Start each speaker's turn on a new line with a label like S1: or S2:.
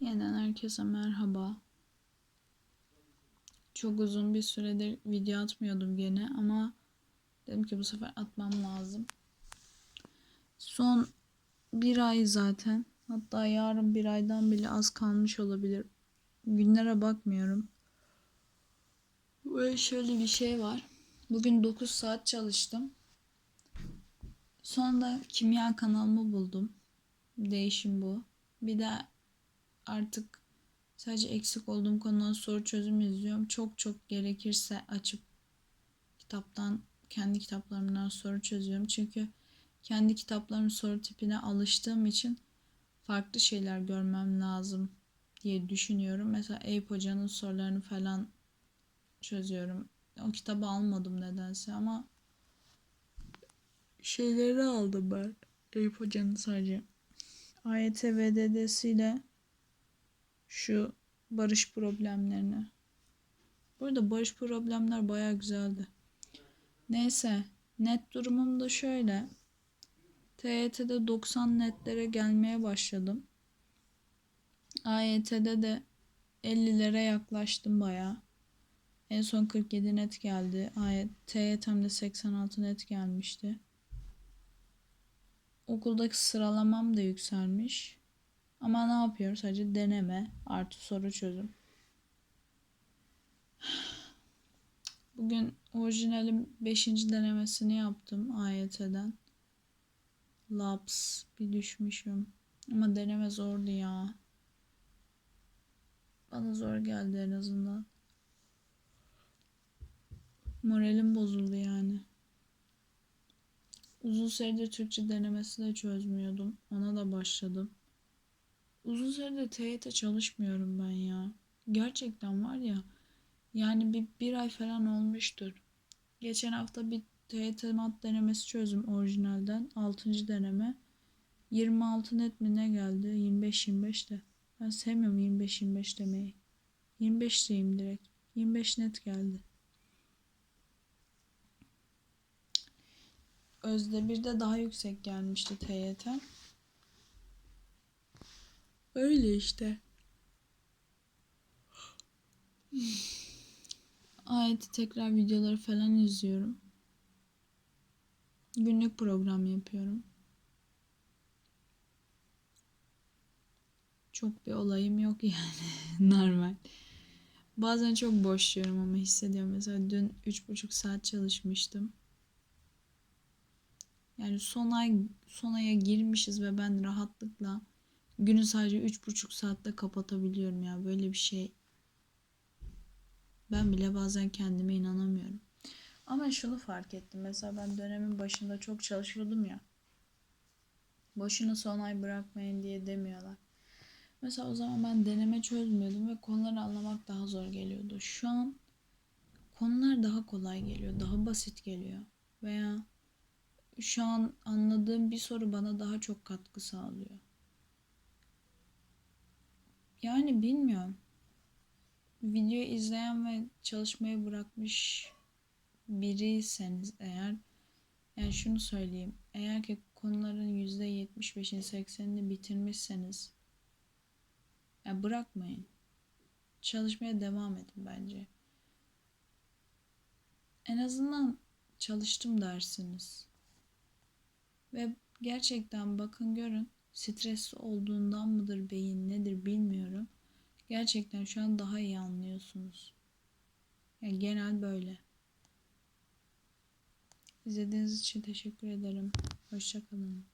S1: Yeniden herkese merhaba. Çok uzun bir süredir video atmıyordum gene ama dedim ki bu sefer atmam lazım. Son bir ay zaten. Hatta yarın bir aydan bile az kalmış olabilir. Günlere bakmıyorum. Ve şöyle bir şey var. Bugün 9 saat çalıştım. Sonra kimya kanalımı buldum. Değişim bu. Bir de artık sadece eksik olduğum konudan soru çözüm izliyorum. Çok çok gerekirse açıp kitaptan kendi kitaplarımdan soru çözüyorum. Çünkü kendi kitaplarımın soru tipine alıştığım için farklı şeyler görmem lazım diye düşünüyorum. Mesela Eyüp Hoca'nın sorularını falan çözüyorum. O kitabı almadım nedense ama şeyleri aldım ben. Eyüp Hoca'nın sadece AYT VDD'siyle şu barış problemlerini. Burada barış problemler baya güzeldi. Neyse net durumum da şöyle. TYT'de 90 netlere gelmeye başladım. AYT'de de 50'lere yaklaştım baya. En son 47 net geldi. AYT, TYT'mde 86 net gelmişti. Okuldaki sıralamam da yükselmiş. Ama ne yapıyoruz? Sadece deneme artı soru çözüm. Bugün orijinalin 5. denemesini yaptım AYT'den. Labs bir düşmüşüm. Ama deneme zordu ya. Bana zor geldi en azından. Moralim bozuldu yani. Uzun süredir Türkçe denemesi de çözmüyordum. Ona da başladım. Uzun süredir TYT çalışmıyorum ben ya. Gerçekten var ya. Yani bir, bir ay falan olmuştur. Geçen hafta bir TYT mat denemesi çözdüm orijinalden. 6. deneme. 26 net mi ne geldi? 25-25 de. Ben sevmiyorum 25-25 demeyi. 25 diyeyim direkt. 25 net geldi. Özde bir de daha yüksek gelmişti TYT. Öyle işte. Ayeti tekrar videoları falan izliyorum. Günlük program yapıyorum. Çok bir olayım yok yani. Normal. Bazen çok boşluyorum ama hissediyorum. Mesela dün 3,5 saat çalışmıştım. Yani son ay son aya girmişiz ve ben rahatlıkla günü sadece üç buçuk saatte kapatabiliyorum ya böyle bir şey. Ben bile bazen kendime inanamıyorum. Ama şunu fark ettim. Mesela ben dönemin başında çok çalışıyordum ya. Boşuna son ay bırakmayın diye demiyorlar. Mesela o zaman ben deneme çözmüyordum ve konuları anlamak daha zor geliyordu. Şu an konular daha kolay geliyor, daha basit geliyor. Veya şu an anladığım bir soru bana daha çok katkı sağlıyor. Yani bilmiyorum. Video izleyen ve çalışmayı bırakmış biriyseniz eğer yani şunu söyleyeyim. Eğer ki konuların %75'ini 80'ini bitirmişseniz yani bırakmayın. Çalışmaya devam edin bence. En azından çalıştım dersiniz. Ve gerçekten bakın görün stresli olduğundan mıdır beyin nedir bilmiyorum. Gerçekten şu an daha iyi anlıyorsunuz. Yani genel böyle. İzlediğiniz için teşekkür ederim. Hoşçakalın.